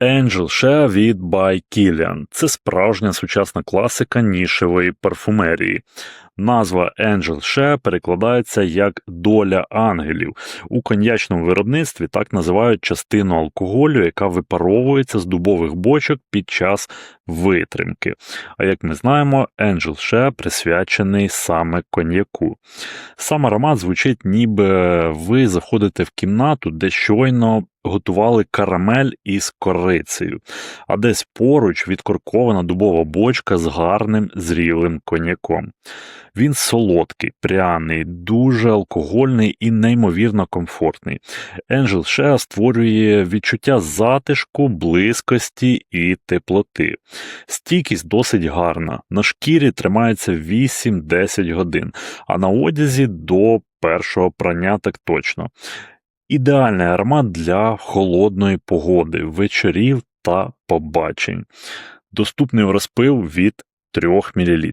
Angel Share від By Killian. Це справжня сучасна класика нішевої парфумерії. Назва Angel Share перекладається як доля ангелів. У коньячному виробництві так називають частину алкоголю, яка випаровується з дубових бочок під час витримки. А як ми знаємо, Angel Share присвячений саме коньяку. Сам аромат звучить, ніби ви заходите в кімнату, де щойно готували карамель із корицею, а десь поруч відкоркована дубова бочка з гарним зрілим коньяком. Він солодкий, пряний, дуже алкогольний і неймовірно комфортний. Angel Share створює відчуття затишку, близькості і теплоти. Стійкість досить гарна. На шкірі тримається 8-10 годин, а на одязі до першого прання так точно. Ідеальний аромат для холодної погоди, вечорів та побачень. Доступний в розпил від 3 мл.